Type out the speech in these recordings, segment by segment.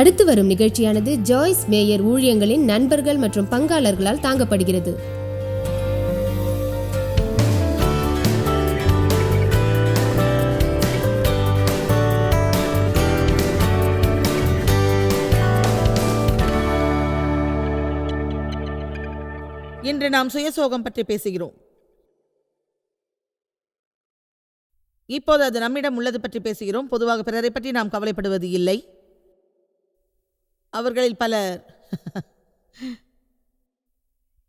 அடுத்து வரும் நிகழ்ச்சியானது ஜாய்ஸ் மேயர் ஊழியங்களின் நண்பர்கள் மற்றும் பங்காளர்களால் தாங்கப்படுகிறது. இன்று நாம் சுயசோகம் பற்றி பேசுகிறோம். இப்போது அது நம்மிடம் உள்ளது பற்றி பேசுகிறோம். பொதுவாக பிறரை பற்றி நாம் கவலைப்படுவது இல்லை. அவர்களில் பலர்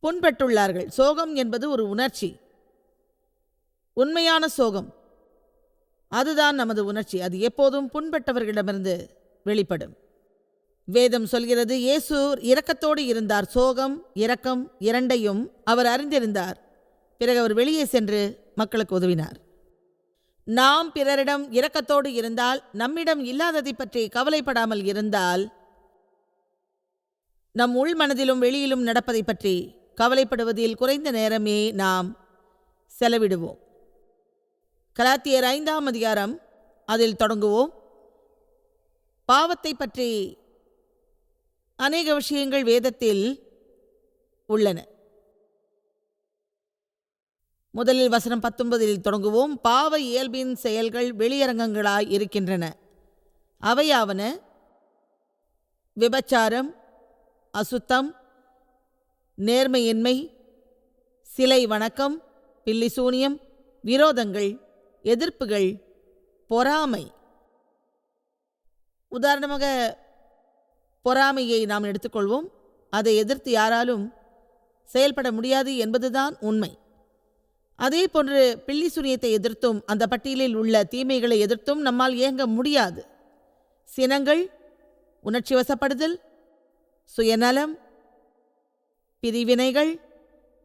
புண்பட்டுள்ளார்கள். சோகம் என்பது ஒரு உணர்ச்சி. உண்மையான சோகம். அதுதான் நமது உணர்ச்சி. அது எப்போதும் புண்பட்டவர்களிடமிருந்து வெளிப்படும். வேதம் சொல்கிறது இயேசு இரக்கத்தோடு இருந்தார். சோகம் இரக்கம் இரண்டையும் அவர் அறிந்திருந்தார். பிறகு அவர் வெளியே சென்று மக்களுக்கு உதவினார். நாம் பிறரிடம் இரக்கத்தோடு இருந்தால் நம்மிடம் இல்லாததை பற்றி கவலைப்படாமல் இருந்தால் நம் உள் மனதிலும் வெளியிலும் நடப்பதை பற்றி கவலைப்படுவதில் குறைந்த நேரமே நாம் செலவிடுவோம். கலாத்தியர் ஐந்தாம் அதிகாரம் அதில் தொடங்குவோம். பாவத்தை பற்றி அநேக விஷயங்கள் வேதத்தில் உள்ளன. முதலில் வசனம் பத்தொன்பதில் தொடங்குவோம். பாவ இயல்பின் செயல்கள் வெளியரங்கங்களாய் இருக்கின்றன. அவையாவன விபச்சாரம் அசுத்தம் நேர்மையின்மை சிலை வணக்கம் பில்லிசூனியம் விரோதங்கள் எதிர்ப்புகள் பொறாமை. உதாரணமாக பொறாமையை நாம் எடுத்துக்கொள்வோம். அதை எதிர்த்து யாராலும் செயல்பட முடியாது என்பதுதான் உண்மை. அதே போன்று பில்லி சுனியத்தை எதிர்த்தும் அந்த பட்டியலில் உள்ள தீமைகளை எதிர்த்தும் நம்மால் இயங்க முடியாது. சினங்கள் உணர்ச்சி வசப்படுதல் சுயநலம் பிரிவினைகள்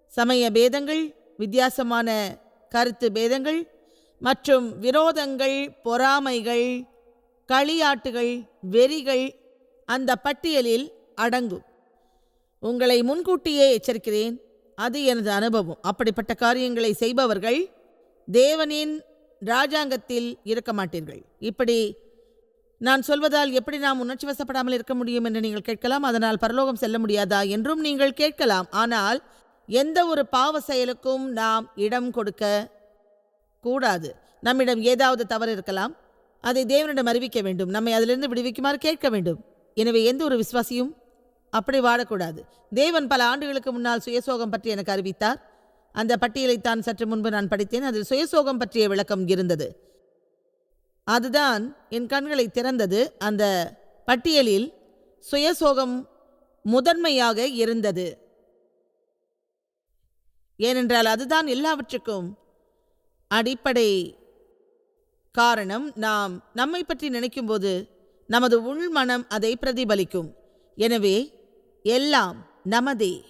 சமய பேதங்கள் வித்தியாசமான கருத்து பேதங்கள் மற்றும் விரோதங்கள் பொறாமைகள் களியாட்டுகள் வெறிகள் அந்த பட்டியலில் அடங்கும். உங்களை முன்கூட்டியே எச்சரிக்கிறேன். அது எனது அனுபவம். அப்படிப்பட்ட காரியங்களை செய்பவர்கள் தேவனின் ராஜாங்கத்தில் இருக்க மாட்டீர்கள். இப்படி நான் சொல்வதால் எப்படி நாம் உணர்ச்சி வசப்படாமல் இருக்க முடியும் என்று நீங்கள் கேட்கலாம். அதனால் பரலோகம் செல்ல முடியாதா என்றும் நீங்கள் கேட்கலாம். ஆனால் எந்த ஒரு பாவ செயலுக்கும் நாம் இடம் கொடுக்க கூடாது. நம்மிடம் ஏதாவது தவறு இருக்கலாம். அதை தேவனிடம் அறிவிக்க வேண்டும். நம்மை அதிலிருந்து விடுவிக்குமாறு கேட்க வேண்டும். எனவே எந்த ஒரு விசுவாசியும் அப்படி வாழக்கூடாது. தேவன் பல ஆண்டுகளுக்கு முன்னால் சுயசோகம் பற்றி எனக்கு அறிவித்தார். அந்த பட்டியலைத்தான் சற்று முன்பு நான் படித்தேன். அதில் சுயசோகம் பற்றிய விளக்கம் இருந்தது. அதுதான் என் கண்களை திறந்தது. அந்த பட்டியலில் சுயசோகம் முதன்மையாக இருந்தது. ஏனென்றால் அதுதான் எல்லாவற்றுக்கும் அடிப்படை காரணம். நாம் நம்மை பற்றி நினைக்கும்போது நமது உள்மனம் அதை பிரதிபலிக்கும். எனவே எல்லாம் நமதே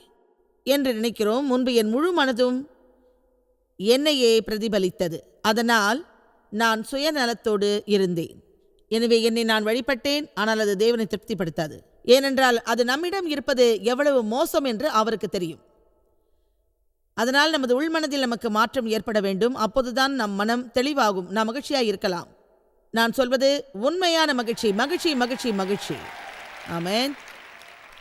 என்று நினைக்கிறோம். முன்பு என் முழு மனதும் என்னையே பிரதிபலித்தது. அதனால் நான் சுயநலத்தோடு இருந்தேன். எனவே என்னை நான் வழிபட்டேன் ஆனால் அது தேவனை திருப்திப்படுத்தாது. ஏனென்றால் அது நம்மிடம் இருப்பது எவ்வளவு மோசம் என்று அவருக்கு தெரியும். அதனால் நமது உள்மனதில் நமக்கு மாற்றம் ஏற்பட வேண்டும். அப்போதுதான் நம் மனம் தெளிவாகும். நாம் மகிழ்ச்சியாக இருக்கலாம். நான் சொல்வது உண்மையான மகிழ்ச்சி மகிழ்ச்சி மகிழ்ச்சி மகிழ்ச்சி. ஆமேன்.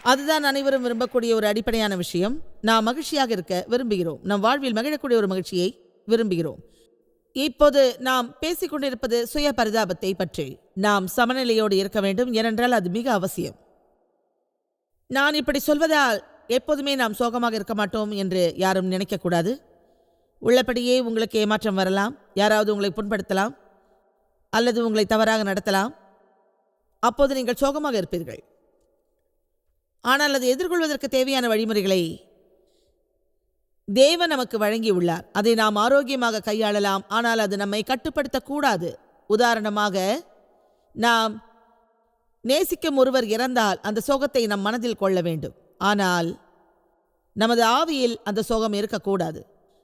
அதுதான் அனைவரும் விரும்பக்கூடிய ஒரு அடிப்படையான விஷயம். நாம் மகிழ்ச்சியாக இருக்க விரும்புகிறோம். நம் வாழ்வில் மகிழக்கூடிய ஒரு மகிழ்ச்சியை விரும்புகிறோம். இப்போது நாம் பேசிக்கொண்டிருப்பது சுய பரிதாபத்தை பற்றி. நாம் சமநிலையோடு இருக்க வேண்டும் ஏனென்றால் அது மிக அவசியம். நான் இப்படி சொல்வதால் எப்போதுமே நாம் சோகமாக இருக்க மாட்டோம் என்று யாரும் நினைக்கக்கூடாது. உள்ளபடியே உங்களுக்கு ஏமாற்றம் வரலாம். யாராவது உங்களை புண்படுத்தலாம். அல்லது உங்களை தவறாக நடத்தலாம். அப்போது நீங்கள் சோகமாக இருப்பீர்கள். ஆனால் அதை எதிர்கொள்வதற்கு தேவையான வழிமுறைகளை தேவன் நமக்கு வழங்கியுள்ளார். அதை நாம் ஆரோக்கியமாக கையாளலாம். ஆனால் அது நம்மை கட்டுப்படுத்தக்கூடாது. உதாரணமாக நாம் நேசிக்கும் ஒருவர் இறந்தால் அந்த சோகத்தை நம் மனதில் கொள்ள வேண்டும். ஆனால் நமது ஆவியில் அந்த சோகம் இருக்கக்கூடாது.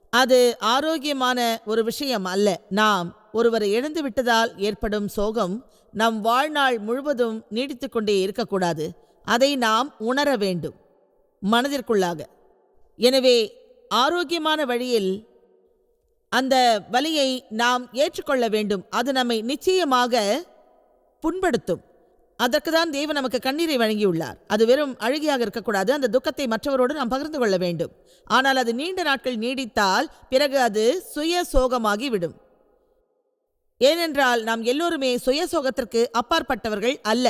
அது ஆரோக்கியமான ஒரு விஷயம் அல்ல. நாம் ஒருவரை இழந்து விட்டதால் ஏற்படும் சோகம் நம் வாழ்நாள் முழுவதும் நீடித்து கொண்டே இருக்கக்கூடாது. அதை நாம் உணர வேண்டும். மனதிற்குள்ளாக. எனவே ஆரோக்கியமான வழியில் அந்த வலியை நாம் ஏற்றுக்கொள்ள வேண்டும். அது நம்மை நிச்சயமாக புண்படுத்தும். அதற்கு தான் தேவன் நமக்கு கண்ணீரை வழங்கியுள்ளார். அது வெறும் அழுகையாக இருக்கக்கூடாது. அந்த துக்கத்தை மற்றவரோடு நாம் பகிர்ந்து கொள்ள வேண்டும். ஆனால் அது நீண்ட நாட்கள் நீடித்தால் பிறகு அது சுய சோகமாகிவிடும் ஏனென்றால் நாம் எல்லோருமே சுய சோகத்திற்கு அப்பாற்பட்டவர்கள் அல்ல.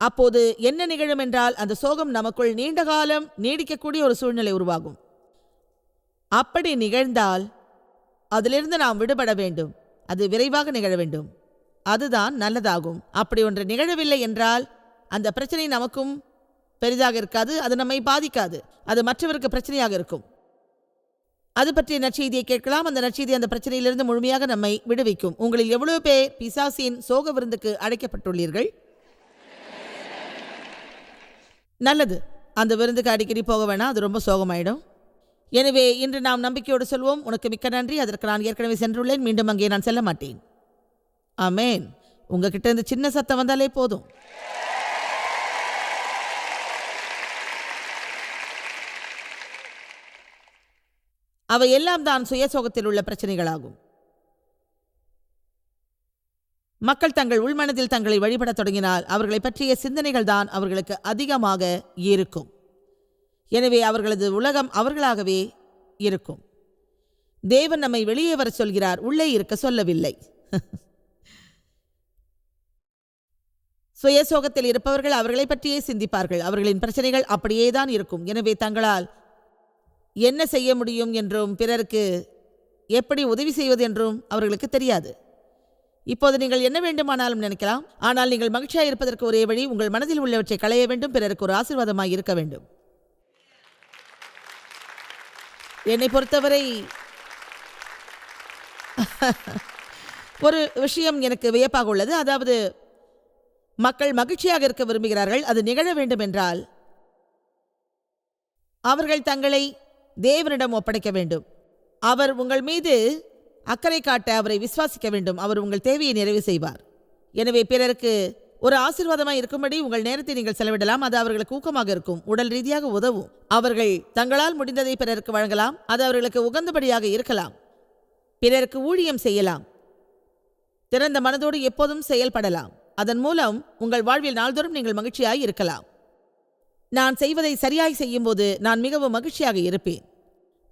அப்போது என்ன நிகழும் என்றால் அந்த சோகம் நமக்குள் நீண்ட காலம் நீடிக்கக்கூடிய ஒரு சூழ்நிலை உருவாகும். அப்படி நிகழ்ந்தால் அதிலிருந்து நாம் விடுபட வேண்டும். அது விரைவாக நிகழ வேண்டும். அதுதான் நல்லதாகும். அப்படி ஒன்று நிகழவில்லை என்றால் அந்த பிரச்சனை நமக்கும் பெரிதாக இருக்காது. அது நம்மை பாதிக்காது. அது மற்றவருக்கு பிரச்சனையாக இருக்கும். அது பற்றிய நற்செய்தியை கேட்கலாம். அந்த நற்செய்தி அந்த பிரச்சனையிலிருந்து முழுமையாக நம்மை விடுவிக்கும். உங்களில் எவ்வளவு பேர் பிசாசின் சோக விருந்துக்கு அழைக்கப்பட்டுள்ளீர்கள்? நல்லது. அந்த விருந்துக்கு அடிக்கடி போக வேணாம். அது ரொம்ப சோகமாயிடும். எனவே இன்று நாம் நம்பிக்கையோடு சொல்வோம். உனக்கு மிக்க நன்றி. அதற்கு நான் ஏற்கனவே சென்றுள்ளேன். மீண்டும் அங்கே நான் செல்ல மாட்டேன். ஆமேன். உங்ககிட்ட இருந்து சின்ன சத்தம் வந்தாலே போதும். அவை எல்லாம் தான் சுயசோகத்தில் உள்ள பிரச்சனைகளாகும். மக்கள் தங்கள் உள்மனதில் தங்களை வழிபடத் தொடங்கினால் அவர்களை பற்றிய சிந்தனைகள் தான் அவர்களுக்கு அதிகமாக இருக்கும். எனவே அவர்களது உலகம் அவர்களாகவே இருக்கும். தேவன் நம்மை வெளியே வரச் சொல்கிறார் உள்ளே இருக்க சொல்லவில்லை. சுயசோகத்தில் இருப்பவர்கள் அவர்களை பற்றியே சிந்திப்பார்கள். அவர்களின் பிரச்சனைகள் அப்படியே தான் இருக்கும். எனவே தங்களால் என்ன செய்ய முடியும் என்றும் பிறருக்கு எப்படி உதவி செய்வது என்றும் அவர்களுக்கு தெரியாது. இப்போது நீங்கள் என்ன வேண்டுமானாலும் நினைக்கலாம். ஆனால் நீங்கள் மகிழ்ச்சியாக இருப்பதற்கு ஒரே வழி உங்கள் மனதில் உள்ளவற்றை களைய வேண்டும். பிறருக்கு ஒரு ஆசீர்வாதமாக இருக்க வேண்டும். என்னை பொறுத்தவரை ஒரு விஷயம் எனக்கு வியப்பாக உள்ளது. அதாவது மக்கள் மகிழ்ச்சியாக இருக்க விரும்புகிறார்கள். அது நிகழ வேண்டும் என்றால் அவர்கள் தங்களை தேவனிடம் ஒப்படைக்க வேண்டும். அவர் உங்கள் மீது அக்கறை காட்ட அவரை விசுவாசிக்க வேண்டும். அவர் உங்கள் தேவையை நிறைவு செய்வார். எனவே பிறருக்கு ஒரு ஆசீர்வாதமாய் இருக்கும்படி உங்கள் நேரத்தை நீங்கள் செலவிடலாம். அது அவர்களுக்கு ஊக்கமாக இருக்கும். உடல் ரீதியாக உதவும். அவர்கள் தங்களால் முடிந்ததை பிறருக்கு வழங்கலாம். அது அவர்களுக்கு உகந்தபடியாக இருக்கலாம். பிறருக்கு ஊழியம் செய்யலாம். திறந்த மனதோடு எப்போதும் செயல்படலாம். அதன் மூலம் உங்கள் வாழ்வில் நாள்தோறும் நீங்கள் மகிழ்ச்சியாய் இருக்கலாம். நான் செய்வதை சரியாய் செய்யும்போது நான் மிகவும் மகிழ்ச்சியாக இருப்பேன்.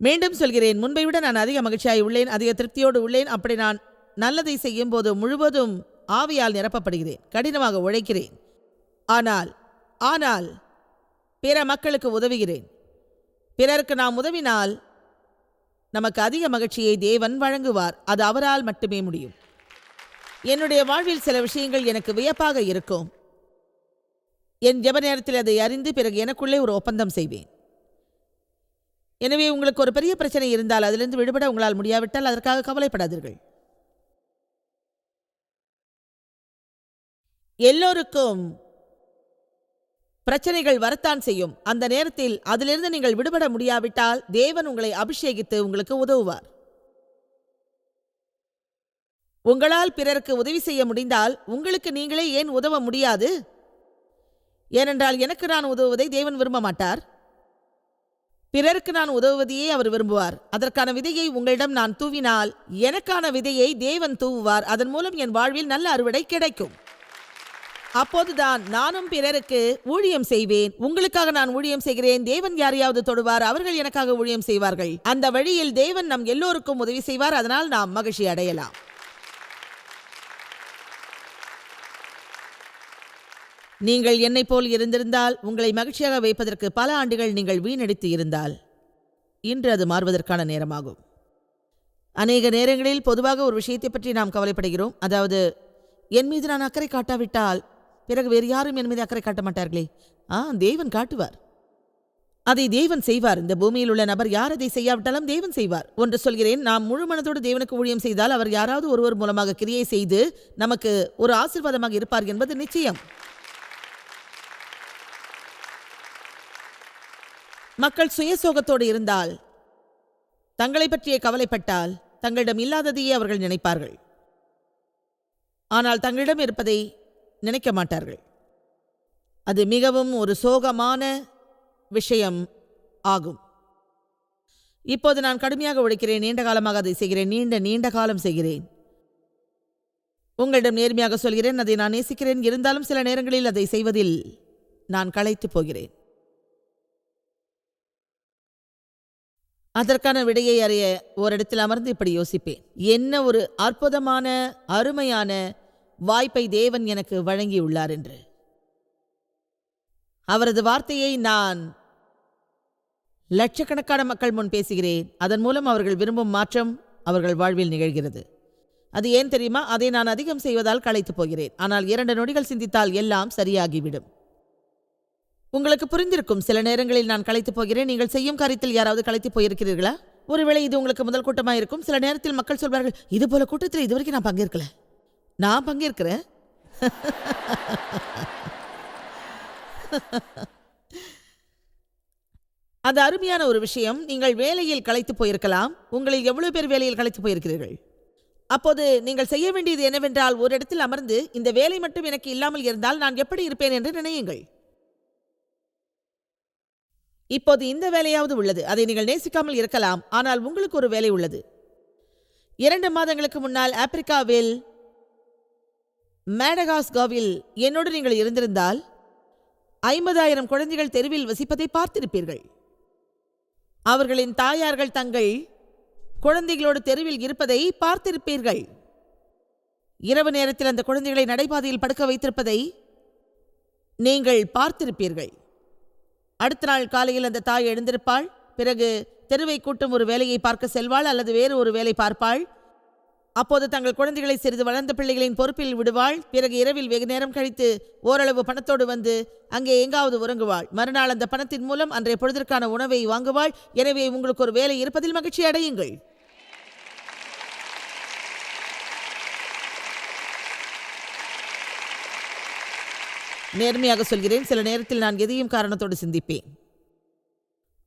மீண்டும் சொல்கிறேன் முன்பை விட நான் அதிக மகிழ்ச்சியாய் உள்ளேன் அதிக திருப்தியோடு உள்ளேன். அப்படி நான் நல்லதை செய்யும் போது முழுவதும் ஆவியால் நிரப்பப்படுகிறேன் கடினமாக உழைக்கிறேன். ஆனால் ஆனால் பிற மக்களுக்கு உதவுகிறேன். பிறருக்கு நாம் உதவினால் நமக்கு அதிக மகிழ்ச்சியை தேவன் வழங்குவார். அது அவரால் மட்டுமே முடியும். என்னுடைய வாழ்வில் சில விஷயங்கள் எனக்கு வியப்பாக இருக்கும். என் ஜப நேரத்தில் அதை அறிந்து பிறகு எனக்குள்ளே ஒரு ஒப்பந்தம் செய்வேன். எனவே உங்களுக்கு ஒரு பெரிய பிரச்சனை இருந்தால் அதிலிருந்து விடுபட உங்களால் முடியாவிட்டால் அதற்காக கவலைப்படாதீர்கள். எல்லோருக்கும் பிரச்சனைகள் வரத்தான் செய்யும். அந்த நேரத்தில் அதிலிருந்து நீங்கள் விடுபட முடியாவிட்டால் தேவன் உங்களை அபிஷேகித்து உங்களுக்கு உதவுவார். உங்களால் பிறருக்கு உதவி செய்ய முடிந்தால் உங்களுக்கு நீங்களே ஏன் உதவ முடியாது? ஏனென்றால் எனக்கு நான் உதவுவதை தேவன் விரும்ப மாட்டார். பிறருக்கு நான் உதவுவதையே அவர் விரும்புவார். அதற்கான விதையை உங்களிடம் நான் தூவினால் எனக்கான விதையை தேவன் தூவுவார். அதன் மூலம் என் வாழ்வில் நல்ல அறுவடை கிடைக்கும். அப்போதுதான் நானும் பிறருக்கு ஊழியம் செய்வேன். உங்களுக்காக நான் ஊழியம் செய்கிறேன். தேவன் யாரையாவது தொடுவார் அவர்கள் எனக்காக ஊழியம் செய்வார்கள். அந்த வழியில் தேவன் நம் எல்லோருக்கும் உதவி செய்வார். அதனால் நாம் மகிழ்ச்சி அடையலாம். நீங்கள் என்னை போல் இருந்திருந்தால் உங்களை மகிழ்ச்சியாக வைப்பதற்கு பல ஆண்டுகள் நீங்கள் வீணடித்து இருந்தால் இன்று அது மாறுவதற்கான நேரமாகும். அநேக நேரங்களில் பொதுவாக ஒரு விஷயத்தை பற்றி நாம் கவலைப்படுகிறோம். அதாவது என் மீது நான் அக்கறை காட்டாவிட்டால் பிறகு வேறு யாரும் என் மீது அக்கறை காட்ட மாட்டார்களே. ஆ தேவன் காட்டுவார். அதை தேவன் செய்வார். இந்த பூமியில் உள்ள நபர் யார் அதை செய்யாவிட்டாலும் தேவன் செய்வார். ஒன்று சொல்கிறேன் நாம் முழு மனதோடு தேவனுக்கு ஊழியம் செய்தால் அவர் யாராவது ஒருவர் மூலமாக கிரியை செய்து நமக்கு ஒரு ஆசீர்வாதமாக இருப்பார் என்பது நிச்சயம். மக்கள் சுயசோகத்தோடு இருந்தால் தங்களை பற்றிய கவலைப்பட்டால் தங்களிடம் இல்லாததையே அவர்கள் நினைப்பார்கள். ஆனால் தங்களிடம் இருப்பதை நினைக்க மாட்டார்கள் அது மிகவும் ஒரு சோகமான விஷயம் ஆகும். இப்போது நான் கடுமையாக உழைக்கிறேன் நீண்ட காலமாக அதை செய்கிறேன் நீண்ட நீண்ட காலம் செய்கிறேன். உங்களிடம் நேர்மையாக சொல்கிறேன் அதை நான் நேசிக்கிறேன். இருந்தாலும் சில நேரங்களில் அதை செய்வதில் நான் களைத்து போகிறேன். அதற்கான விடையை அறிய ஓரிடத்தில் அமர்ந்து இப்படி யோசிப்பேன். என்ன ஒரு அற்புதமான அருமையான வாய்ப்பை தேவன் எனக்கு வழங்கியுள்ளார் என்று. அவரது வார்த்தையை நான் லட்சக்கணக்கான மக்கள் முன் பேசுகிறேன். அதன் மூலம் அவர்கள் விரும்பும் மாற்றம் அவர்கள் வாழ்வில் நிகழ்கிறது. அது ஏன் தெரியுமா? அதை நான் அதிகம் செய்வதால் களைத்து போகிறேன். ஆனால் இரண்டு நொடிகள் சிந்தித்தால் எல்லாம் சரியாகிவிடும். உங்களுக்கு புரிந்திருக்கும் சில நேரங்களில் நான் களைத்து போகிறேன். நீங்கள் செய்யும் காரியத்தில் யாராவது களைத்து போயிருக்கிறீர்களா? ஒருவேளை இது உங்களுக்கு முதல் கூட்டமாக இருக்கும் சில நேரத்தில் மக்கள் சொல்வார்கள் இது போல கூட்டத்தில் இதுவரைக்கும் நான் பங்கேற்கல. நான் பங்கேற்கிறேன். அது அருமையான ஒரு விஷயம் நீங்கள் வேலையில் களைத்து போயிருக்கலாம். உங்களில் எவ்வளவு பேர் வேலையில் களைத்து போயிருக்கிறீர்கள்? அப்போது நீங்கள் செய்ய வேண்டியது என்னவென்றால் ஒரு இடத்தில் அமர்ந்து இந்த வேலை மட்டும் எனக்கு இல்லாமல் இருந்தால் நான் எப்படி இருப்பேன் என்று நினையுங்கள். இப்போது இந்த வேலையாவது உள்ளது. அதை நீங்கள் நேசிக்காமல் இருக்கலாம். ஆனால் உங்களுக்கு ஒரு வேலை உள்ளது. இரண்டு மாதங்களுக்கு முன்னால் ஆப்பிரிக்காவில் மேடகாஸ்காவில் என்னோடு நீங்கள் இருந்திருந்தால் ஐம்பதாயிரம் குழந்தைகள் தெருவில் வசிப்பதை பார்த்திருப்பீர்கள். அவர்களின் தாயார்கள் தங்கள் குழந்தைகளோடு தெருவில் இருப்பதை பார்த்திருப்பீர்கள். இரவு நேரத்தில் அந்த குழந்தைகளை நடைபாதையில் படுக்க வைத்திருப்பதை நீங்கள் பார்த்திருப்பீர்கள். அடுத்த நாள் காலையில் அந்த தாய் எழுந்திருப்பாள் பிறகு தெருவை கூட்டும் ஒரு வேலையை பார்க்க செல்வாள் அல்லது வேறு ஒரு வேலை பார்ப்பாள். அப்போது தங்கள் குழந்தைகளை சிறிது வளர்ந்த பிள்ளைகளின் பொறுப்பில் விடுவாள். பிறகு இரவில் வெகு நேரம் கழித்து ஓரளவு பணத்தோடு வந்து அங்கே எங்காவது உறங்குவாள். மறுநாள் அந்த பணத்தின் மூலம் அன்றைய பொழுதற்கான உணவை வாங்குவாள். எனவே உங்களுக்கு ஒரு வேலை இருப்பதில் மகிழ்ச்சி அடையுங்கள். நேர்மையாக சொல்கிறேன். சில நேரத்தில் நான் எதையும் காரணத்தோடு சிந்திப்பேன்.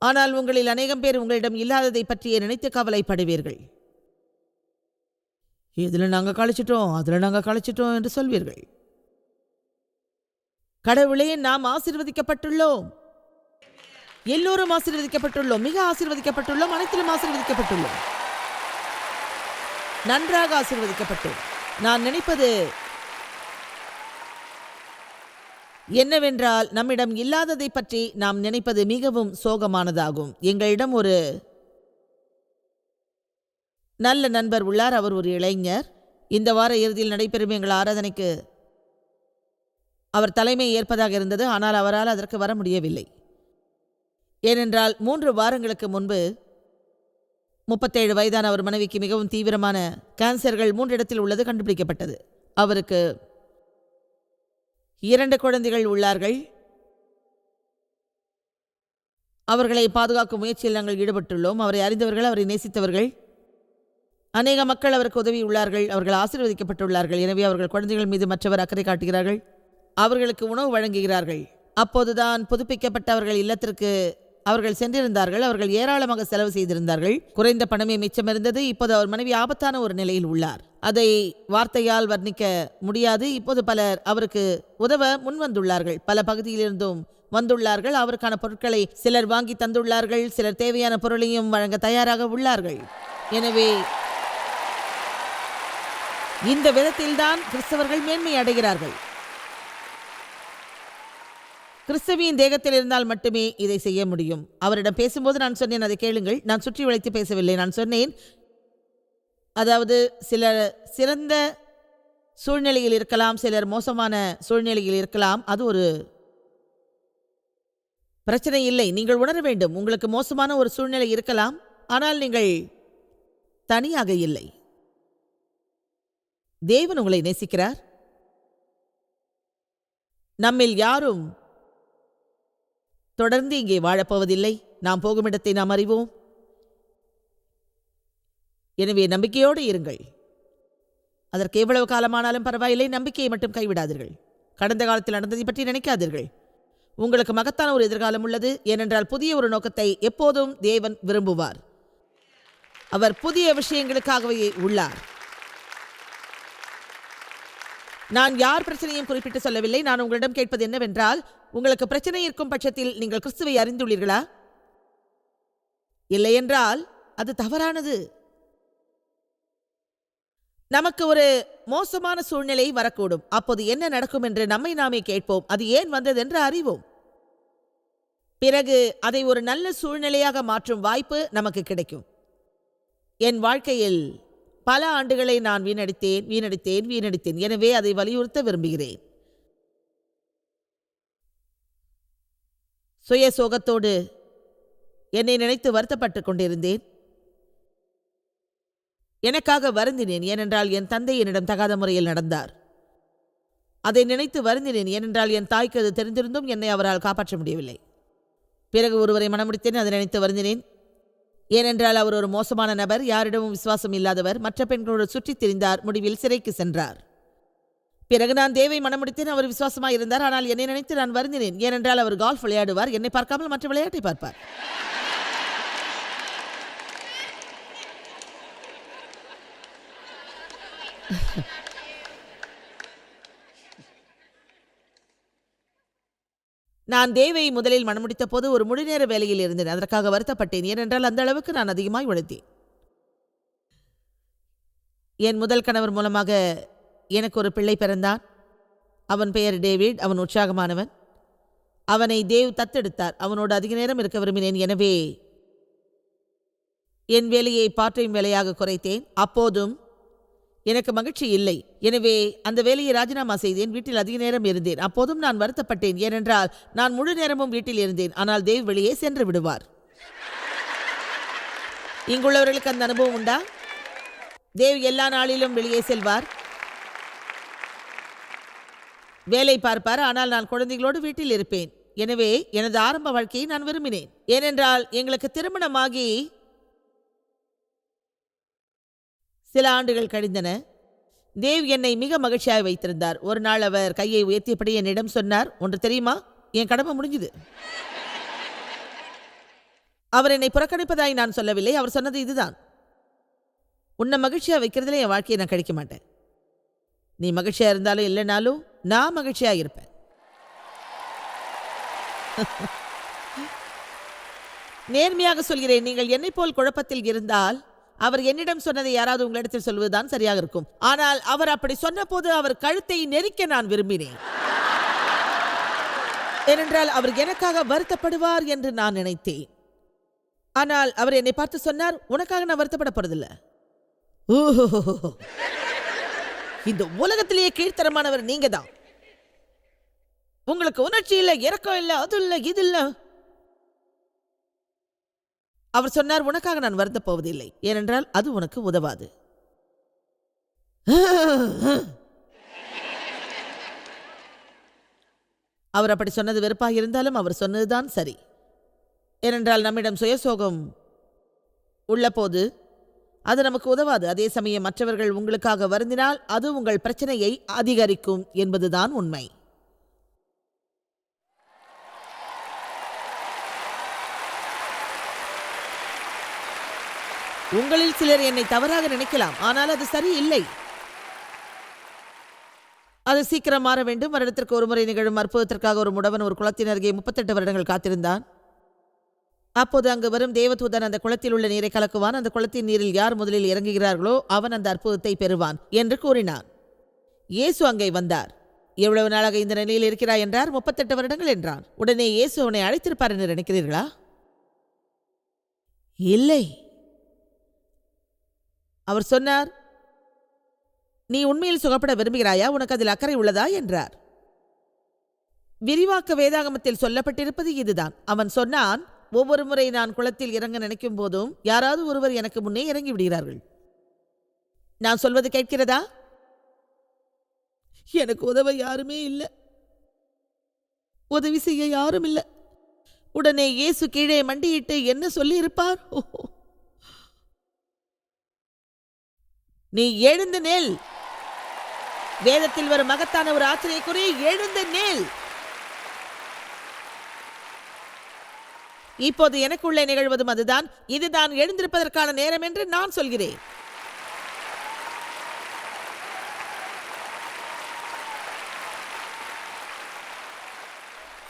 ஆனால் உங்களில் அநேகம் பேர் உங்களிடம் இல்லாததை பற்றியே நினைத்து கவலைப்படுவீர்கள். இதில் நாங்கள் கழிச்சிட்டோம் அதில் நாங்கள் கழிச்சிட்டோம் என்று சொல்வீர்கள். கடவுளே நாம் ஆசிர்வதிக்கப்பட்டுள்ளோம். எல்லோரும் ஆசீர்வதிக்கப்பட்டுள்ளோம் மிக ஆசீர்வதிக்கப்பட்டுள்ளோம் அனைத்திலும் ஆசீர்வதிக்கப்பட்டுள்ளோம். நன்றாக ஆசீர்வதிக்கப்பட்டோம் நான் நினைப்பது என்னவென்றால் நம்மிடம் இல்லாததை பற்றி நாம் நினைப்பது மிகவும் சோகமானதாகும். எங்களிடம் ஒரு நல்ல நண்பர் உள்ளார் அவர் ஒரு இளைஞர். இந்த வார இறுதியில் நடைபெறும் எங்கள் ஆராதனைக்கு அவர் தலைமை ஏற்பதாக இருந்தது ஆனால் அவரால் அதற்கு வர முடியவில்லை. ஏனென்றால் மூன்று வாரங்களுக்கு முன்பு முப்பத்தேழு வயதான அவர் மனைவிக்கு மிகவும் தீவிரமான கேன்சர்கள் மூன்று இடத்தில் உள்ளது கண்டுபிடிக்கப்பட்டது. அவருக்கு இரண்டு குழந்தைகள் உள்ளார்கள். அவர்களை பாதுகாக்கும் முயற்சியில் நாங்கள் ஈடுபட்டுள்ளோம். அவரை அறிந்தவர்கள் அவரை நேசித்தவர்கள். அநேக மக்கள் அவருக்கு உதவியுள்ளார்கள் அவர்கள் ஆசீர்வதிக்கப்பட்டுள்ளார்கள். எனவே அவர்கள் குழந்தைகள் மீது மற்றவர் அக்கறை காட்டுகிறார்கள் அவர்களுக்கு உணவு வழங்குகிறார்கள். அப்போதுதான் புதுப்பிக்கப்பட்ட அவர்கள் இல்லத்திற்கு அவர்கள் சென்றிருந்தார்கள் அவர்கள் ஏராளமாக செலவு செய்திருந்தார்கள். குறைந்த பணமே மிச்சமிருந்தது இப்போது அவர் மனைவி ஆபத்தான ஒரு நிலையில் உள்ளார். அதை வார்த்தையால் வர்ணிக்க முடியாது இப்போது பலர் அவருக்கு உதவ முன்வந்துள்ளார்கள். பல பகுதியிலிருந்தும் வந்துள்ளார்கள் அவருக்கான பொருட்களை சிலர் வாங்கி தந்துள்ளார்கள் சிலர் தேவையான பொருளையும் வழங்க தயாராக உள்ளார்கள். எனவே இந்த விதத்தில்தான் கிறிஸ்தவர்கள் மேன்மை அடைகிறார்கள். கிறிஸ்தவியின் தேகத்தில் இருந்தால் மட்டுமே இதை செய்ய முடியும். அவரிடம் பேசும்போது நான் சொன்னேன் அதை கேளுங்கள். நான் சுற்றி வளைத்து பேசவில்லை. நான் சொன்னேன் அதாவது சிலர் சிறந்த சூழ்நிலையில் இருக்கலாம் சிலர் மோசமான சூழ்நிலையில் இருக்கலாம். அது ஒரு பிரச்சனை இல்லை. நீங்கள் உணர வேண்டும். உங்களுக்கு மோசமான ஒரு சூழ்நிலை இருக்கலாம். ஆனால் நீங்கள் தனியாக இல்லை. தேவன் உங்களை நேசிக்கிறார். நம்மில் யாரும் தொடர்ந்து இங்கே வாழப்போவதில்லை. நாம் போகும் இடத்தை நாம் அறிவோம். எனவே நம்பிக்கையோடு இருங்கள். அதற்கு எவ்வளவு காலமானாலும் பரவாயில்லை. நம்பிக்கையை மட்டும் கைவிடாதீர்கள். கடந்த காலத்தில் நடந்ததை பற்றி நினைக்காதீர்கள். உங்களுக்கு மகத்தான ஒரு எதிர்காலம் உள்ளது. ஏனென்றால் புதிய ஒரு நோக்கத்தை எப்போதும் தேவன் விரும்புவார். அவர் புதிய விஷயங்களுக்காகவே உள்ளார். நான் யார் பிரச்சனையும் குறிப்பிட்டு சொல்லவில்லை. நான் உங்களிடம் கேட்பது என்னவென்றால் உங்களுக்கு பிரச்சனை இருக்கும் பட்சத்தில் நீங்கள் கிறிஸ்துவை அறிந்துள்ளீர்களா? இல்லையென்றால் அது தவறானது. நமக்கு ஒரு மோசமான சூழ்நிலை வரக்கூடும். அப்போது என்ன நடக்கும் என்று நம்மை நாமே கேட்போம். அது ஏன் வந்தது என்று அறிவோம். பிறகு அதை ஒரு நல்ல சூழ்நிலையாக மாற்றும் வாய்ப்பு நமக்கு கிடைக்கும். என் வாழ்க்கையில் பல ஆண்டுகளை நான் வீணடித்தேன் வீணடித்தேன் வீணடித்தேன். எனவே அதை வலியுறுத்த விரும்புகிறேன். சுய சோகத்தோடு என்னை நினைத்து வருத்தப்பட்டுக் கொண்டிருந்தேன். எனக்காக வருந்தினேன் ஏனென்றால் என் தந்தை என்னிடம் தகாத முறையில் நடந்தார். அதை நினைத்து வருந்தினேன் ஏனென்றால் என் தாய்க்கு அது தெரிந்திருந்தும் என்னை அவரால் காப்பாற்ற முடியவில்லை. பிறகு ஒருவரை மனமுடித்தேன் அதை நினைத்து வருந்தினேன். ஏனென்றால் அவர் ஒரு மோசமான நபர் யாரிடமும் விசுவாசம் இல்லாதவர் மற்ற பெண்களோடு சுற்றித் திரிந்தார் முடிவில் சிறைக்கு சென்றார். பிறகு நான் தேவை மனமுடித்தேன் அவர் விசுவாசமாக இருந்தார் ஆனால் என்னை நினைத்து நான் வருந்தினேன். ஏனென்றால் அவர் கால்ஃப் விளையாடுவார் என்னை பார்க்காமல் மற்ற விளையாட்டை பார்ப்பார். நான் தேவை முதலில் மனமுடித்த போது ஒரு முழுநேர வேலையில் இருந்தேன். அதற்காக வருத்தப்பட்டேன். ஏனென்றால் அந்த அளவுக்கு நான் அதிகமாய் உழைத்தேன். என் முதல் கணவர் மூலமாக எனக்கு ஒரு பிள்ளை பிறந்தான். அவன் பெயர் டேவிட். அவன் உற்சாகமானவன். அவனை தேவ் தத்தெடுத்தார். அவனோடு அதிக நேரம் இருக்க விரும்பினேன். எனவே என் வேலையை பார்ட் டைம் வேலையாக குறைத்தேன். அப்போதும் எனக்கு மகிழ்ச்சி இல்லை. எனவே அந்த வேலையை ராஜினாமா செய்தேன் வீட்டில் அதிக நேரம் இருந்தேன். அப்போதும் நான் வருத்தப்பட்டேன். ஏனென்றால் நான் முழு நேரமும் வீட்டில் இருந்தேன். ஆனால் தேவ் வெளியே சென்று விடுவார். இங்குள்ளவர்களுக்கு அந்த அனுபவம் உண்டா? தேவ் எல்லா நாளிலும் வெளியே செல்வார். வேலை பார்ப்பார். ஆனால் நான் குழந்தைகளோடு வீட்டில் இருப்பேன். எனவே எனது ஆரம்ப வாழ்க்கையை நான் விரும்பினேன். ஏனென்றால் எங்களுக்கு திருமணமாகி சில ஆண்டுகள் கழிந்தன. தேவ் என்னை மிக மகிழ்ச்சியாக வைத்திருந்தார். ஒரு நாள் அவர் கையை உயர்த்தியபடி என்னிடம் சொன்னார் ஒன்று தெரியுமா? என் கடமை முடிஞ்சுது. அவர் என்னை புறக்கணிப்பதாய் நான் சொல்லவில்லை. அவர் சொன்னது இதுதான். உன்னை மகிழ்ச்சியாக வைக்கிறதுல என் வாழ்க்கையை நான் கழிக்க மாட்டேன். நீ மகிழ்ச்சியாக இருந்தாலும் இல்லைனாலும் நான் மகிழ்ச்சியாக இருப்பேன். நேர்மையாக சொல்கிறேன் நீங்கள் என்னை போல் குழப்பத்தில் இருந்தால் அவர் என்னிடம் சொன்னதை யாராவது உங்களிடத்தில் சொல்வதுதான் சரியாக இருக்கும். ஆனால் அவர் அப்படி சொன்னபோது அவர் கழுத்தை நெரிக்க நான் விரும்பினேன். ஏனென்றால் அவர் எனக்காக வருத்தப்படுவார் என்று நான் நினைத்தேன். ஆனால் அவர் என்னை பார்த்து சொன்னார் உனக்காக நான் வருத்தப்பட போறதில்ல. ஓஹோ இந்த உலகத்திலேயே கீழ்த்தரமானவர் நீங்க தான் உங்களுக்கு உணர்ச்சி இல்லை இறக்கம் இல்லை அது இல்லை இது இல்லை. அவர் சொன்னார் உனக்காக நான் வருந்த போவதில்லை. ஏனென்றால் அது உனக்கு உதவாது. அவர் அப்படி சொன்னது வெறுப்பாக இருந்தாலும் அவர் சொன்னதுதான் சரி. ஏனென்றால் நம்மிடம் சுயசோகம் உள்ளபோது அது நமக்கு உதவாது. அதே சமயம் மற்றவர்கள் உங்களுக்காக வருந்தினால் அது உங்கள் பிரச்சனையை அதிகரிக்கும் என்பதுதான் உண்மை. உங்களில் சிலர் என்னை தவறாக நினைக்கலாம் ஆனால் அது சரி இல்லை அது சீக்கிரம் மாற வேண்டும். வருடத்திற்கு ஒரு முறை நிகழும் அற்புதத்திற்காக ஒரு முடவன் ஒரு குளத்தின் அருகே முப்பத்தெட்டு வருடங்கள் காத்திருந்தான். அப்போது அங்கு வரும் தேவதூதன் அந்த குளத்தில் உள்ள நீரை கலக்குவான். அந்த குளத்தின் நீரில் யார் முதலில் இறங்குகிறார்களோ அவன் அந்த அற்புதத்தை பெறுவான் என்று கூறினான். இயேசு அங்கே வந்தார். எவ்வளவு நாளாக இந்த நிலையில் இருக்கிறாய்? என்றார். முப்பத்தெட்டு வருடங்கள் என்றான். உடனே இயேசு அவனை அழைத்திருப்பார் என்று நினைக்கிறீர்களா? இல்லை. அவர் சொன்னார் நீ உண்மையில் சுகப்பட விரும்புகிறாயா? உனக்கு அதில் அக்கறை உள்ளதா? என்றார். விரிவாக்க வேதாகமத்தில் சொல்லப்பட்டிருப்பது இதுதான். அவன் சொன்னான் ஒவ்வொரு முறை நான் குளத்தில் இறங்க நினைக்கும் போதும் யாராவது ஒருவர் எனக்கு முன்னே இறங்கி விடுகிறார்கள். நான் சொல்வது கேட்கிறதா? எனக்கு உதவ யாருமே இல்லை. உதவி செய்ய யாரும் இல்லை. உடனே இயேசு கீழே மண்டியிட்டு என்ன சொல்லியிருப்பார் ஓஹோ நீ எழுந்து நெல். வேதத்தில் வரும் மகத்தான ஒரு ஆச்சரியக்குரிய எழுந்து நெல். இப்போது எனக்குள்ளே நிகழ்வதும் அதுதான். இதுதான் எழுந்திருப்பதற்கான நேரம் என்று நான் சொல்கிறேன்.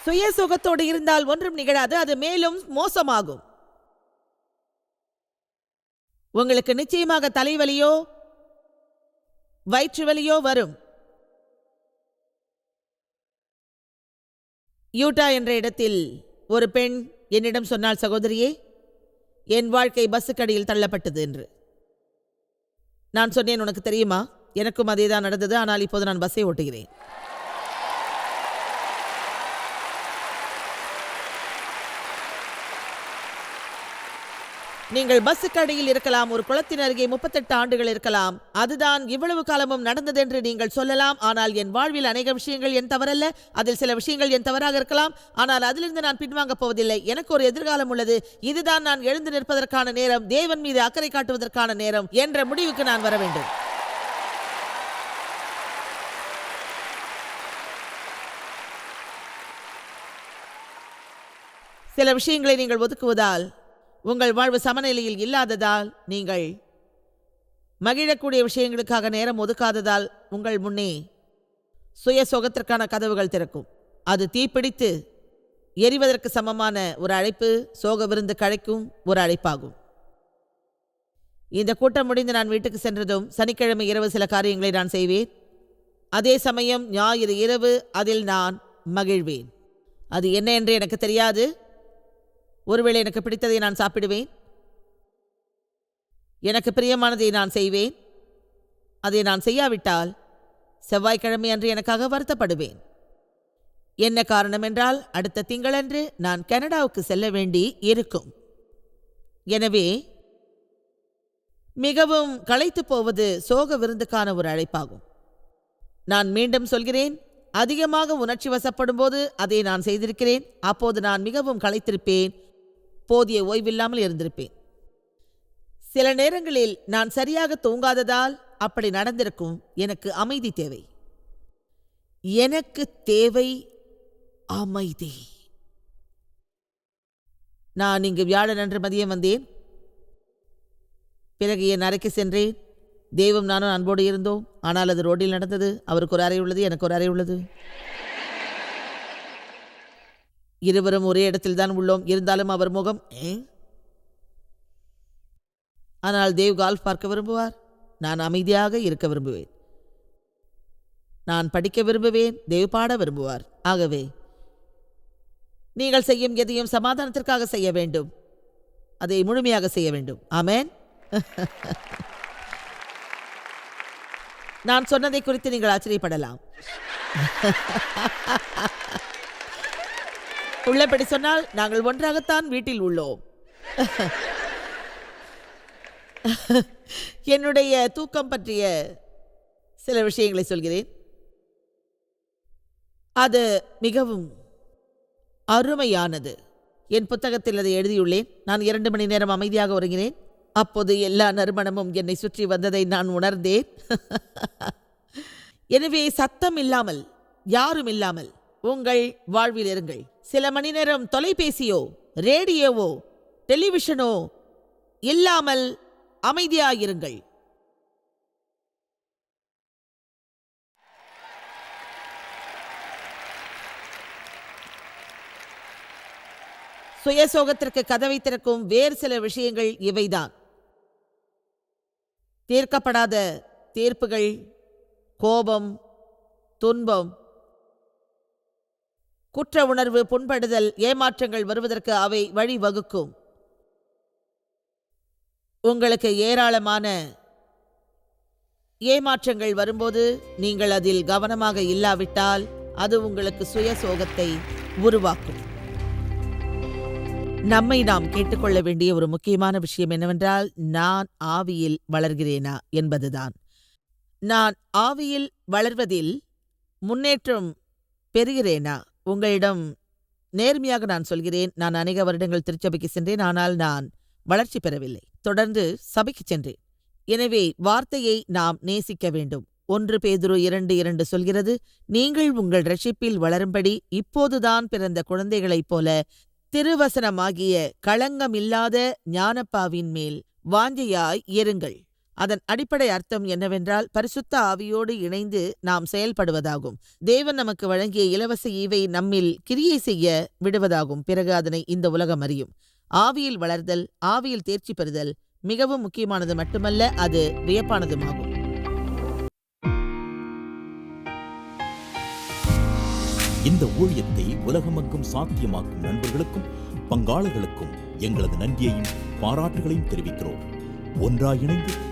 சுய சுகத்தோடு இருந்தால் ஒன்றும் நிகழாது அது மேலும் மோசமாகும். உங்களுக்கு நிச்சயமாக தலைவலியோ வயிற்று வலியோ வரும். யூட்டா என்ற இடத்தில் ஒரு பெண் என்னிடம் சொன்னாள் சகோதரியே என் வாழ்க்கை பஸ்ஸுக்கடியில் தள்ளப்பட்டது என்று. நான் சொன்னேன் உனக்கு தெரியுமா? எனக்கும் அதே தான் நடந்தது. ஆனால் இப்போது நான் பஸ்ஸை ஓட்டுகிறேன். நீங்கள் பஸ்ஸுக்கு அடியில் இருக்கலாம் ஒரு குளத்தின் அருகே முப்பத்தெட்டு ஆண்டுகள் இருக்கலாம். அதுதான் இவ்வளவு காலமும் நடந்தது என்று நீங்கள் சொல்லலாம். ஆனால் என் வாழ்வில் அநேக விஷயங்கள் என் தவறல்ல. அதில் சில விஷயங்கள் என் தவறாக இருக்கலாம். ஆனால் அதிலிருந்து நான் பின்வாங்கப் போவதில்லை. எனக்கு ஒரு எதிர்காலம் உள்ளது. இதுதான் நான் எழுந்து நிற்பதற்கான நேரம். தேவன் மீது அக்கறை காட்டுவதற்கான நேரம் என்ற முடிவுக்கு நான் வர வேண்டும். சில விஷயங்களை நீங்கள் ஒதுக்குவதால் உங்கள் வாழ்வு சமநிலையில் இல்லாததால் நீங்கள் மகிழக்கூடிய விஷயங்களுக்காக நேரம் ஒதுக்காததால் உங்கள் முன்னே சுய சுகத்திற்கான கதவுகள் திறக்கும். அது தீப்பிடித்து எரிவதற்கு சமமான ஒரு அழைப்பு சோக விருந்து கழைக்கும் ஒரு அழைப்பாகும். இந்த கூட்டம் முடிந்து நான் வீட்டுக்கு சென்றதும் சனிக்கிழமை இரவு சில காரியங்களை நான் செய்வேன். அதே சமயம் ஞாயிறு இரவு அதில் நான் மகிழ்வேன். அது என்ன என்று எனக்கு தெரியாது. ஒருவேளை எனக்கு பிடித்ததை நான் சாப்பிடுவேன்? எனக்கு பிரியமானதை நான் செய்வேன்? அதை நான் செய்யாவிட்டால் செவ்வாய்க்கிழமை அன்று எனக்காக வருத்தப்படுவேன். என்ன காரணம் என்றால் அடுத்த திங்களன்று நான் கனடாவுக்கு செல்ல வேண்டி இருக்கும். எனவே மிகவும் களைத்துப் போவது சோக விருந்துக்கான ஒரு அழைப்பாகும். நான் மீண்டும் சொல்கிறேன் அதிகமாக உணர்ச்சி வசப்படும் போது அதை நான் செய்திருக்கிறேன் அப்போது நான் மிகவும் களைத்திருப்பேன் போதிய ஓய்வில்லாமல் இருந்திருப்பேன். சில நேரங்களில் நான் சரியாக தூங்காததால் அப்படி நடந்திருக்கும் எனக்கு அமைதி தேவை. எனக்கு தேவை அமைதி. நான் இங்கு வியாழன் அன்று மதியம் வந்தேன். பிறகு என் அறைக்கு சென்றேன். தெய்வம் நானும் அன்போடு இருந்தோம். ஆனால் அது ரோட்டில் நடந்தது. அவருக்கு ஒரு அறை உள்ளது எனக்கு ஒரு அறை உள்ளது. இருவரும் ஒரே இடத்தில் தான் உள்ளோம். இருந்தாலும் அவர் முகம் "ஏ?" ஆனால் தேவ் கால்ஃப் பார்க்க விரும்புவார். நான் அமைதியாக இருக்க விரும்புவேன். நான் படிக்க விரும்புவேன் தேவ் பாட விரும்புவார். ஆகவே நீங்கள் செய்யும் எதையும் சமாதானத்திற்காக செய்ய வேண்டும். அதை முழுமையாக செய்ய வேண்டும். ஆமேன். நான் சொன்னதை குறித்து நீங்கள் ஆச்சரியப்படலாம். உள்ளபடி சொன்னால் நாங்கள் ஒன்றாகத்தான் வீட்டில் உள்ளோம். என்னுடைய தூக்கம் பற்றிய சில விஷயங்களை சொல்கிறேன். அது மிகவும் அருமையானது. என் புத்தகத்தில் அதை எழுதியுள்ளேன். நான் இரண்டு மணி நேரம் அமைதியாக உறங்கினேன். அப்போது எல்லா நறுமணமும் என்னை சுற்றி வந்ததை நான் உணர்ந்தேன். எனவே சத்தம் இல்லாமல் யாரும் இல்லாமல் உங்கள் வாழ்வில் இருங்கள். சில மணி நேரம் தொலைபேசியோ ரேடியோவோ டெலிவிஷனோ இல்லாமல் அமைதியாயிருங்கள். சுயசோகத்திற்கு கதவை திறக்கும் வேறு சில விஷயங்கள் இவைதான். தீர்க்கப்படாத தீர்ப்புகள் கோபம் துன்பம் குற்ற உணர்வு புண்படுதல் ஏமாற்றங்கள் வருவதற்கு அவை வழிவகுக்கும். உங்களுக்கு ஏராளமான ஏமாற்றங்கள் வரும்போது நீங்கள் அதில் கவனமாக இல்லாவிட்டால் அது உங்களுக்கு சுய சோகத்தை உருவாக்கும். நம்மை நாம் கேட்டுக்கொள்ள வேண்டிய ஒரு முக்கியமான விஷயம் என்னவென்றால் நான் ஆவியில் வளர்கிறேனா என்பதுதான். நான் ஆவியில் வளர்வதில் முன்னேற்றம் பெறுகிறேனா? உங்களிடம் நேர்மையாக நான் சொல்கிறேன். நான் அநேக வருடங்கள் திருச்சபைக்கு சென்றேன். ஆனால் நான் வளர்ச்சி பெறவில்லை. தொடர்ந்து சபைக்கு சென்றேன். எனவே வார்த்தையை நாம் நேசிக்க வேண்டும். ஒன்று பேதுரு இரண்டு இரண்டு சொல்கிறது நீங்கள் உங்கள் ரட்சிப்பில் வளரும்படி இப்போதுதான் பிறந்த குழந்தைகளைப் போல திருவசனமாகிய களங்கமில்லாத ஞானப்பாவின் மேல் வாஞ்சையாய் இருங்கள் அதன் அடிப்படை அர்த்தம் என்னவென்றால் பரிசுத்த ஆவியோடு இணைந்து நாம் செயல்படுவதாகும். தேவன் நமக்கு வழங்கிய இலவச ஈவை நம்மில் கிரியை செய்ய விடுவதாகும். பிறகு அதனை இந்த உலகம் அறியும். ஆவியில் வளர்தல் ஆவியில் தேர்ச்சி பெறுதல் மிகவும் முக்கியமானது மட்டுமல்ல அது வியப்பானதுமாகும். இந்த ஊழியத்தை உலகமக்கும் சாத்தியமாக்கும் நண்பர்களுக்கும் பங்காளர்களுக்கும் எங்களது நன்றியையும் பாராட்டுகளையும் தெரிவிக்கிறோம். ஒன்றாக இணைந்து